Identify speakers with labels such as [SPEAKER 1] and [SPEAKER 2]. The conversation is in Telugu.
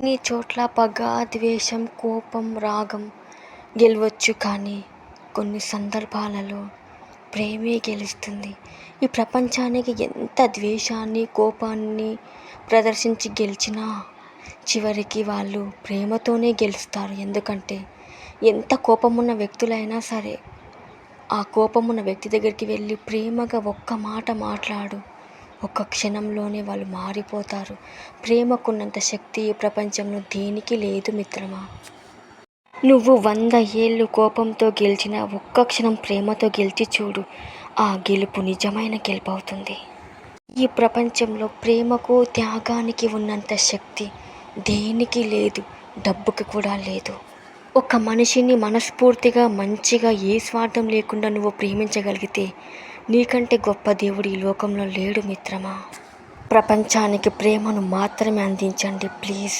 [SPEAKER 1] కొన్ని చోట్ల పగ ద్వేషం కోపం రాగం గెలవచ్చు కానీ కొన్ని సందర్భాలలో ప్రేమే గెలుస్తుంది. ఈ ప్రపంచానికి ఎంత ద్వేషాన్ని కోపాన్ని ప్రదర్శించి గెలిచినా చివరికి వాళ్ళు ప్రేమతోనే గెలుస్తారు. ఎందుకంటే ఎంత కోపమున్న వ్యక్తులైనా సరే ఆ కోపమున్న వ్యక్తి దగ్గరికి వెళ్ళి ప్రేమగా ఒక్క మాట మాట్లాడు ఒక్క క్షణంలోనే వాళ్ళు మారిపోతారు. ప్రేమకున్నంత శక్తి ఈ ప్రపంచంలో దేనికి లేదు మిత్రమా? నువ్వు వంద ఏళ్ళు కోపంతో గెలిచిన ఒక్క క్షణం ప్రేమతో గెలిచి చూడు. ఆ గెలుపు నిజమైన గెలుపు అవుతుంది ఈ ప్రపంచంలో ప్రేమకు త్యాగానికి ఉన్నంత శక్తి దేనికి లేదు డబ్బుకి కూడా లేదు. ఒక మనిషిని మనస్ఫూర్తిగా మంచిగా ఏ స్వార్థం లేకుండా నువ్వు ప్రేమించగలిగితే నీకంటే గొప్ప దేవుడు ఈ లోకంలో లేడు మిత్రమా? ప్రపంచానికి ప్రేమను మాత్రమే అందించండి ప్లీజ్.